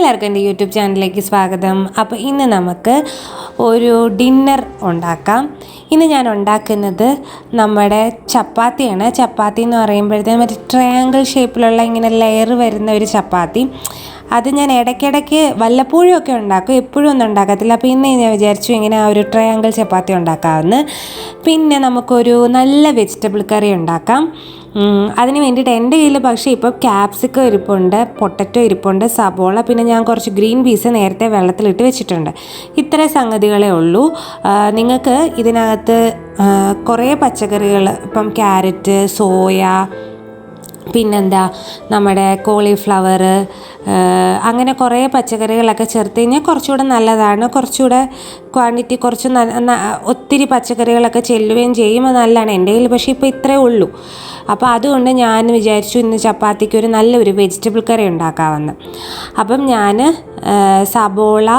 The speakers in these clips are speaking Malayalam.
എല്ലാവർക്കും എന്റെ യൂട്യൂബ് ചാനലിലേക്ക് സ്വാഗതം. അപ്പോൾ ഇന്ന് നമുക്ക് ഒരു ഡിന്നർ ഉണ്ടാക്കാം. ഇന്ന് ഞാൻ ഉണ്ടാക്കുന്നത് നമ്മുടെ ചപ്പാത്തിയാണ്. ചപ്പാത്തി എന്ന് പറയുമ്പോഴത്തേക്കും മറ്റേ ട്രയാങ്കിൾ ഷേപ്പിലുള്ള ഇങ്ങനെ ലെയർ വരുന്ന ഒരു ചപ്പാത്തി. അത് ഞാൻ ഇടയ്ക്കിടയ്ക്ക് വല്ലപ്പോഴും ഒക്കെ ഉണ്ടാക്കും. എപ്പോഴും ഒന്നും ഉണ്ടാക്കത്തില്ല. അപ്പോൾ ഇന്ന് ഞാൻ വിചാരിച്ചു ഇങ്ങനെ ആ ഒരു ട്രയാങ്കിൾ ചപ്പാത്തി ഉണ്ടാക്കാമെന്ന്. പിന്നെ നമുക്കൊരു നല്ല വെജിറ്റബിൾ കറി ഉണ്ടാക്കാം. അതിന് വേണ്ടിയിട്ട് എന്റെ കയ്യിൽ പക്ഷേ ഇപ്പോൾ ക്യാപ്സിക്കം ഇരിപ്പുണ്ട് പൊട്ടറ്റോ ഇരിപ്പുണ്ട് സബോള പിന്നെ ഞാൻ കുറച്ച് ഗ്രീൻ പീസ് നേരത്തെ വെള്ളത്തിലിട്ട് വെച്ചിട്ടുണ്ട്. ഇത്ര സംഗതികളേ ഉള്ളൂ. നിങ്ങൾക്ക് ഇതിനകത്ത് കുറേ പച്ചക്കറികൾ ഇപ്പം ക്യാരറ്റ് സോയ പിന്നെന്താ നമ്മുടെ കോളിഫ്ലവർ അങ്ങനെ കുറേ പച്ചക്കറികളൊക്കെ ചേർത്ത് കഴിഞ്ഞാൽ കുറച്ചുകൂടെ നല്ലതാണ്. കുറച്ചുകൂടെ ക്വാണ്ടിറ്റി കുറച്ച് ഒത്തിരി പച്ചക്കറികളൊക്കെ ചെല്ലുകയും ചെയ്യും. അത് നല്ലതാണ് എന്റെ കയ്യിൽ പക്ഷേ ഇപ്പോൾ ഇത്രേ ഉള്ളൂ. അപ്പോൾ അതുകൊണ്ട് ഞാൻ വിചാരിച്ചു ഇന്ന് ചപ്പാത്തിക്ക് ഒരു നല്ലൊരു വെജിറ്റബിൾ കറി ഉണ്ടാക്കാമെന്ന്. അപ്പം ഞാൻ സബോള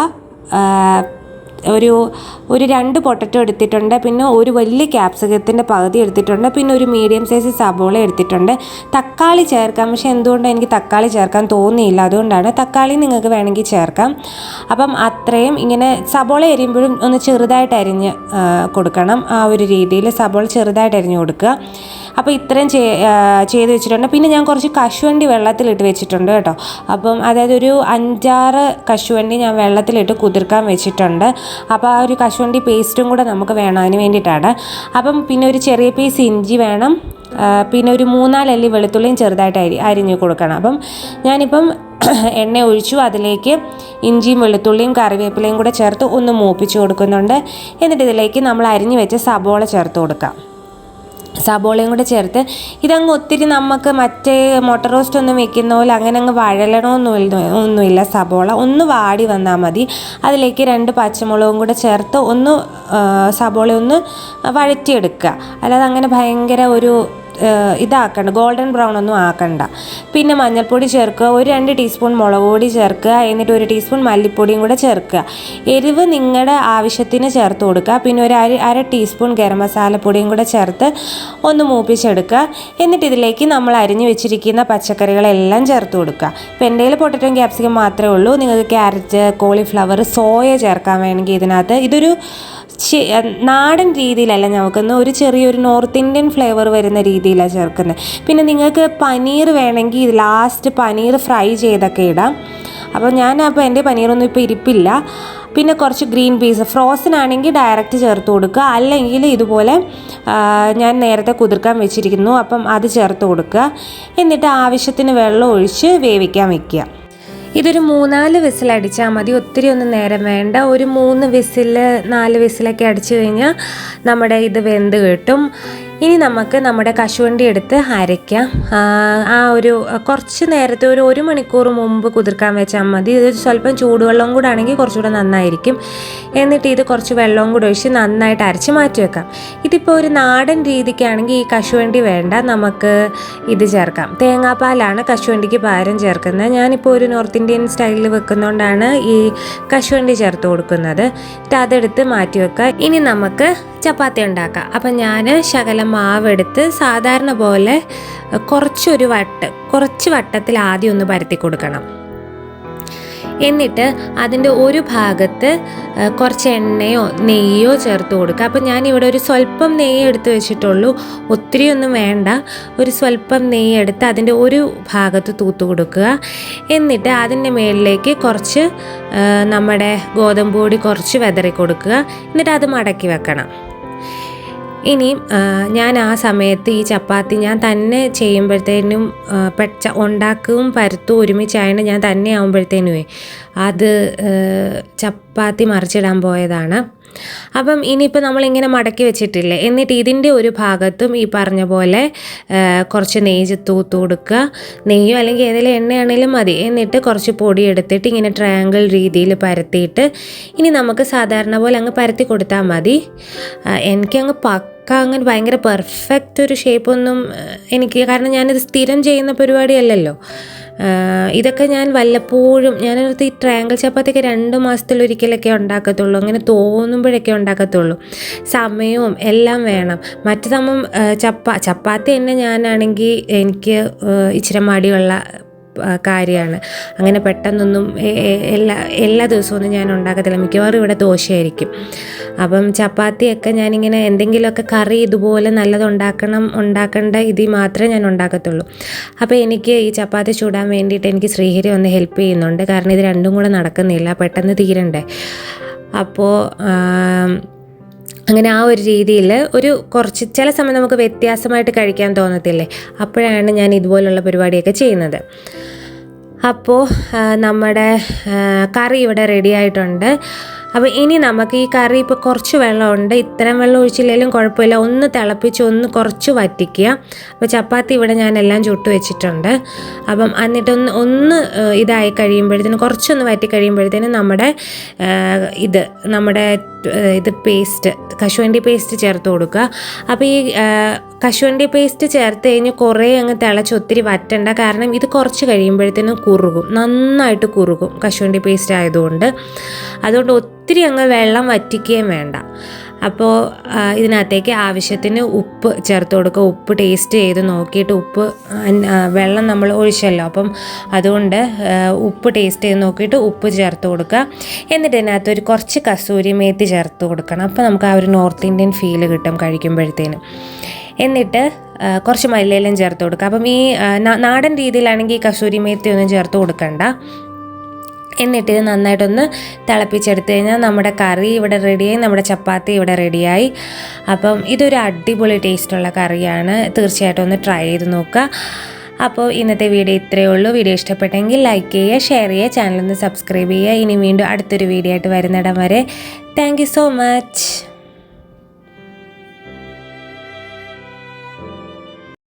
ഒരു ഒരു രണ്ട് പൊട്ടറ്റോ എടുത്തിട്ടുണ്ട്. പിന്നെ ഒരു വലിയ ക്യാപ്സിക്കത്തിന്റെ പകുതി എടുത്തിട്ടുണ്ട്. പിന്നെ ഒരു മീഡിയം സൈസ് സബോള എടുത്തിട്ടുണ്ട്. തക്കാളി ചേർക്കാം. പക്ഷെ എന്തുകൊണ്ടും എനിക്ക് തക്കാളി ചേർക്കാൻ തോന്നിയില്ല? അതുകൊണ്ടാണ് തക്കാളി നിങ്ങൾക്ക് വേണമെങ്കിൽ ചേർക്കാം. അപ്പം അത്രയും ഇങ്ങനെ സബോള എരിയുമ്പോഴും ഒന്ന് ചെറുതായിട്ട് അരിഞ്ഞ് കൊടുക്കണം. ആ ഒരു രീതിയിൽ സബോള ചെറുതായിട്ട് അരിഞ്ഞ് കൊടുക്കുക. അപ്പോൾ ഇത്രയും ചെയ്ത് വെച്ചിട്ടുണ്ട്. പിന്നെ ഞാൻ കുറച്ച് കശുവണ്ടി വെള്ളത്തിലിട്ട് വെച്ചിട്ടുണ്ട് കേട്ടോ. അപ്പം അതായത് ഒരു അഞ്ചാറ് കശുവണ്ടി ഞാൻ വെള്ളത്തിലിട്ട് കുതിർക്കാൻ വെച്ചിട്ടുണ്ട്. അപ്പോൾ ആ ഒരു കശുവണ്ടി പേസ്റ്റും കൂടെ നമുക്ക് വേണം അതിന് വേണ്ടിയിട്ടാണ്. അപ്പം പിന്നെ ഒരു ചെറിയ പീസ് ഇഞ്ചി വേണം. പിന്നെ ഒരു മൂന്നാലല്ലി വെളുത്തുള്ളിയും ചെറുതായിട്ട് അരി അരിഞ്ഞ് കൊടുക്കണം. അപ്പം ഞാനിപ്പം എണ്ണ ഒഴിച്ചു. അതിലേക്ക് ഇഞ്ചിയും വെളുത്തുള്ളിയും കറിവേപ്പിലയും കൂടെ ചേർത്ത് ഒന്ന് മൂപ്പിച്ച് കൊടുക്കുന്നുണ്ട്. എന്നിട്ട് ഇതിലേക്ക് നമ്മൾ അരിഞ്ഞ് വെച്ച സബോള ചേർത്ത് കൊടുക്കാം. സബോളയും കൂടെ ചേർത്ത് ഇതങ്ങ് ഒത്തിരി നമുക്ക് മറ്റേ മുട്ട റോസ്റ്റ് ഒന്നും വെക്കുന്ന പോലെ അങ്ങനെ അങ്ങ് വഴലണമൊന്നുമില്ല ഒന്നുമില്ല. സബോള ഒന്ന് വാടി വന്നാൽ മതി. അതിലേക്ക് രണ്ട് പച്ചമുളകും കൂടെ ചേർത്ത് ഒന്ന് സബോള ഒന്ന് വഴറ്റിയെടുക്കുക. അല്ലാതെ അങ്ങനെ ഭയങ്കര ഒരു ഇതാക്കണ്ട. ഗോൾഡൻ ബ്രൗൺ ഒന്നും ആക്കണ്ട. പിന്നെ മഞ്ഞൾപ്പൊടി ചേർക്കുക. ഒരു രണ്ട് ടീസ്പൂൺ മുളക് പൊടി ചേർക്കുക. എന്നിട്ട് ഒരു ടീസ്പൂൺ മല്ലിപ്പൊടിയും കൂടെ ചേർക്കുക. എരിവ് നിങ്ങളുടെ ആവശ്യത്തിന് ചേർത്ത് കൊടുക്കുക. പിന്നെ ഒരു അര അര ടീസ്പൂൺ ഗരം മസാലപ്പൊടിയും കൂടെ ചേർത്ത് ഒന്ന് മൂപ്പിച്ചെടുക്കുക. എന്നിട്ട് ഇതിലേക്ക് നമ്മൾ അരിഞ്ഞു വെച്ചിരിക്കുന്ന പച്ചക്കറികളെല്ലാം ചേർത്ത് കൊടുക്കുക. ഇപ്പം എന്റെ പൊട്ടറ്റോ ക്യാപ്സിക്കം മാത്രമേ ഉള്ളൂ. നിങ്ങൾക്ക് ക്യാരറ്റ് കോളിഫ്ലവർ സോയ ചേർക്കാൻ വേണമെങ്കിൽ ഇതിനകത്ത് ഇതൊരു നാടൻ രീതിയിലല്ല ഞങ്ങൾക്കൊന്ന് ഒരു ചെറിയൊരു നോർത്ത് ഇന്ത്യൻ ഫ്ലേവർ വരുന്ന രീതിയിലാണ് ചേർക്കുന്നത്. പിന്നെ നിങ്ങൾക്ക് പനീർ വേണമെങ്കിൽ ലാസ്റ്റ് പനീർ ഫ്രൈ ചെയ്തൊക്കെ ഇടാം. അപ്പോൾ ഞാൻ അപ്പോൾ എന്റെ പനീറൊന്നും ഇപ്പോൾ ഇരിപ്പില്ല. പിന്നെ കുറച്ച് ഗ്രീൻ പീസ് ഫ്രോസൺ ആണെങ്കിൽ ഡയറക്റ്റ് ചേർത്ത് കൊടുക്കുക. അല്ലെങ്കിൽ ഇതുപോലെ ഞാൻ നേരത്തെ കുതിർക്കാൻ വെച്ചിരിക്കുന്നു. അപ്പം അത് ചേർത്ത് കൊടുക്കുക. എന്നിട്ട് ആവശ്യത്തിന് വെള്ളം ഒഴിച്ച് വേവിക്കാൻ വെക്കുക. ഇതൊരു മൂന്നാൽ വിസിൽ അടിച്ചാൽ മതി. ഒത്തിരി ഒന്നും നേരം വേണ്ട. ഒരു മൂന്ന് വിസിൽ നാല് വിസിലൊക്കെ അടിച്ചു കഴിഞ്ഞാൽ നമ്മുടെ ഇത് വെന്ത് കിട്ടും. ഇനി നമുക്ക് നമ്മുടെ കശുവണ്ടി എടുത്ത് അരയ്ക്കാം. ആ, ഒരു കുറച്ച് നേരത്തെ ഒരു ഒരു മണിക്കൂർ മുമ്പ് കുതിർക്കാൻ വെച്ചാൽ മതി. ഇത് സ്വല്പം ചൂടുവെള്ളം കൂടെ ആണെങ്കിൽ കുറച്ചുകൂടെ നന്നായിരിക്കും. എന്നിട്ട് ഇത് കുറച്ച് വെള്ളവും കൂടെ ഒഴിച്ച് നന്നായിട്ട് അരച്ച് മാറ്റി വെക്കാം. ഇതിപ്പോൾ ഒരു നാടൻ രീതിക്കാണെങ്കിൽ ഈ കശുവണ്ടി വേണ്ട. നമുക്ക് ഇത് ചേർക്കാം. തേങ്ങാപ്പാലാണ് കശുവണ്ടിക്ക് പാരം ചേർക്കുന്നത്. ഞാനിപ്പോൾ ഒരു നോർത്ത് ഇന്ത്യൻ സ്റ്റൈലിൽ വെക്കുന്നതുകൊണ്ടാണ് ഈ കശുവണ്ടി ചേർത്ത് കൊടുക്കുന്നത്. എന്നിട്ട് അതെടുത്ത് മാറ്റി വെക്കുക. ഇനി നമുക്ക് ചപ്പാത്തി ഉണ്ടാക്കാം. അപ്പം ഞാൻ ശകലം മാവെടുത്ത് സാധാരണ പോലെ കുറച്ചൊരു വട്ട് കുറച്ച് വട്ടത്തിൽ ആദ്യം ഒന്ന് പരത്തി കൊടുക്കണം. എന്നിട്ട് അതിന്റെ ഒരു ഭാഗത്ത് കുറച്ച് എണ്ണയോ നെയ്യോ ചേർത്ത് കൊടുക്കുക. അപ്പം ഞാൻ ഇവിടെ ഒരു സ്വല്പം നെയ്യ് എടുത്ത് വെച്ചിട്ടുള്ളൂ. ഒത്തിരി ഒന്നും വേണ്ട. ഒരു സ്വല്പം നെയ്യ് എടുത്ത് അതിന്റെ ഒരു ഭാഗത്ത് തൂത്ത് കൊടുക്കുക. എന്നിട്ട് അതിന്റെ മേളിലേക്ക് കുറച്ച് നമ്മുടെ ഗോതമ്പ് പൊടി കുറച്ച് വെതറി കൊടുക്കുക. എന്നിട്ട് അത് മടക്കി വെക്കണം. ഇനി ആ, ഞാൻ ആ സമയത്ത് ഈ ചപ്പാത്തി ഞാൻ തന്നെ ചെയ്യുമ്പോഴത്തേനും ഉണ്ടാക്കുകയും പരത്തും ഒരുമിച്ചായതുകൊണ്ട് ഞാൻ തന്നെ ആകുമ്പോഴത്തേനുമേ അത് ആ, ചപ്പാത്തി മറിച്ചിടാൻ പോയതാണ്. അപ്പം ഇനിയിപ്പോൾ നമ്മളിങ്ങനെ മടക്കി വെച്ചിട്ടില്ലേ? എന്നിട്ട് ഇതിന്റെ ഒരു ഭാഗത്തും ഈ പറഞ്ഞ പോലെ കുറച്ച് നെയ്യ് തൂത്ത് കൊടുക്കുക. നെയ്യോ അല്ലെങ്കിൽ ഏതെങ്കിലും എണ്ണയാണെങ്കിലും മതി. എന്നിട്ട് കുറച്ച് പൊടി എടുത്തിട്ട് ഇങ്ങനെ ട്രയാങ്കിൾ രീതിയിൽ പരത്തിയിട്ട് ഇനി നമുക്ക് സാധാരണ പോലെ അങ്ങ് പരത്തി കൊടുത്താൽ മതി. എനിക്കങ്ങ് പക്ക അങ്ങനെ ഭയങ്കര പെർഫെക്റ്റ് ഒരു ഷേപ്പൊന്നും എനിക്ക് കാരണം ഞാനിത് സ്ഥിരം ചെയ്യുന്ന പരിപാടിയല്ലല്ലോ. ഇതൊക്കെ ഞാൻ വല്ലപ്പോഴും ഞാനടുത്ത് ഈ ട്രയാങ്കിൾ ചപ്പാത്തിയൊക്കെ രണ്ട് മാസത്തിലൊരിക്കലൊക്കെ ഉണ്ടാക്കത്തുള്ളൂ. അങ്ങനെ തോന്നുമ്പോഴൊക്കെ ഉണ്ടാക്കത്തുള്ളൂ. സമയവും എല്ലാം വേണം. മറ്റു സമയം ചപ്പാ ചപ്പാത്തി തന്നെ ഞാനാണെങ്കിൽ എനിക്ക് ഇച്ചിരി മടിയുള്ള കാര്യമാണ് അങ്ങനെ പെട്ടെന്നൊന്നും എല്ലാ എല്ലാ ദിവസമൊന്നും ഞാൻ ഉണ്ടാക്കത്തില്ല. മിക്കവാറും ഇവിടെ ദോശയായിരിക്കും. അപ്പം ചപ്പാത്തിയൊക്കെ ഞാനിങ്ങനെ എന്തെങ്കിലുമൊക്കെ കറി ഇതുപോലെ നല്ലതുണ്ടാക്കണം ഉണ്ടാക്കേണ്ട ഇതിൽ മാത്രമേ ഞാൻ ഉണ്ടാക്കത്തുള്ളൂ. അപ്പോൾ എനിക്ക് ഈ ചപ്പാത്തി ചൂടാൻ വേണ്ടിയിട്ട് എനിക്ക് ശ്രീഹരി ഒന്ന് ഹെൽപ്പ് ചെയ്യുന്നുണ്ട്. കാരണം ഇത് രണ്ടും കൂടെ നടക്കുന്നില്ല. പെട്ടെന്ന് തീരണ്ടേ. അപ്പോൾ അങ്ങനെ ആ ഒരു രീതിയിൽ ഒരു കുറച്ച് ചില സമയം നമുക്ക് വ്യത്യാസമായിട്ട് കഴിക്കാൻ തോന്നത്തില്ലേ? അപ്പോഴാണ് ഞാൻ ഇതുപോലുള്ള പരിപാടിയൊക്കെ ചെയ്യുന്നത്. അപ്പോൾ നമ്മുടെ കറി ഇവിടെ റെഡി ആയിട്ടുണ്ട്. അപ്പോൾ ഇനി നമുക്ക് ഈ കറി ഇപ്പോൾ കുറച്ച് വെള്ളമുണ്ട്. ഇത്രയും വെള്ളം ഒഴിച്ചില്ലെങ്കിലും കുഴപ്പമില്ല. ഒന്ന് തിളപ്പിച്ച് ഒന്ന് കുറച്ച് വറ്റിക്കുക. അപ്പോൾ ചപ്പാത്തി ഇവിടെ ഞാൻ എല്ലാം ചുട്ട് വെച്ചിട്ടുണ്ട്. അപ്പം എന്നിട്ടൊന്ന് ഒന്ന് ഇതായി കഴിയുമ്പോഴത്തേനും കുറച്ചൊന്ന് വറ്റി കഴിയുമ്പോഴത്തേനും നമ്മുടെ ഇത് നമ്മുടെ ഇത് പേസ്റ്റ് കശുവണ്ടി പേസ്റ്റ് ചേർത്ത് കൊടുക്കുക. അപ്പോൾ ഈ കശുവണ്ടി പേസ്റ്റ് ചേർത്ത് കഴിഞ്ഞ് കുറേ അങ്ങ് തിളച്ച് ഒത്തിരി വറ്റണ്ട. കാരണം ഇത് കുറച്ച് കഴിയുമ്പോഴത്തേനും കുറുകും. നന്നായിട്ട് കുറുകും കശുവണ്ടി പേസ്റ്റ് ആയതുകൊണ്ട്. അതുകൊണ്ട് ഒത്തിരി അങ്ങ് വെള്ളം വറ്റിക്കുകയും വേണ്ട. അപ്പോൾ ഇതിനകത്തേക്ക് ആവശ്യത്തിന് ഉപ്പ് ചേർത്ത് കൊടുക്കുക. ഉപ്പ് ടേസ്റ്റ് ചെയ്ത് നോക്കിയിട്ട് ഉപ്പ് വെള്ളം നമ്മൾ ഒഴിച്ചല്ലോ. അപ്പം അതുകൊണ്ട് ഉപ്പ് ടേസ്റ്റ് ചെയ്ത് നോക്കിയിട്ട് ഉപ്പ് ചേർത്ത് കൊടുക്കുക. എന്നിട്ട് ഇതിനകത്ത് ഒരു കുറച്ച് കസൂരി മേത്തി ചേർത്ത് കൊടുക്കണം. അപ്പോൾ നമുക്ക് ആ ഒരു നോർത്ത് ഇന്ത്യൻ ഫീൽ കിട്ടും കഴിക്കുമ്പോഴത്തേനും. എന്നിട്ട് കുറച്ച് മല്ലിയിലും ചേർത്ത് കൊടുക്കുക. അപ്പം ഈ നാടൻ രീതിയിലാണെങ്കിൽ ഈ കസൂരി മേത്തി ഒന്നും ചേർത്ത് കൊടുക്കണ്ട. എന്നിട്ട് ഇത് നന്നായിട്ടൊന്ന് തിളപ്പിച്ചെടുത്ത് കഴിഞ്ഞാൽ നമ്മുടെ കറി ഇവിടെ റെഡിയായി നമ്മുടെ ചപ്പാത്തി ഇവിടെ റെഡിയായി. അപ്പം ഇതൊരു അടിപൊളി ടേസ്റ്റുള്ള കറിയാണ്. തീർച്ചയായിട്ടും ഒന്ന് ട്രൈ ചെയ്ത് നോക്കുക. അപ്പോൾ ഇന്നത്തെ വീഡിയോ ഇത്രയേ ഉള്ളൂ. വീഡിയോ ഇഷ്ടപ്പെട്ടെങ്കിൽ ലൈക്ക് ചെയ്യുക ഷെയർ ചെയ്യുക ചാനലൊന്ന് സബ്സ്ക്രൈബ് ചെയ്യുക. ഇനി വീണ്ടും അടുത്തൊരു വീഡിയോ ആയിട്ട് വരുന്നിടം വരെ. Thank so much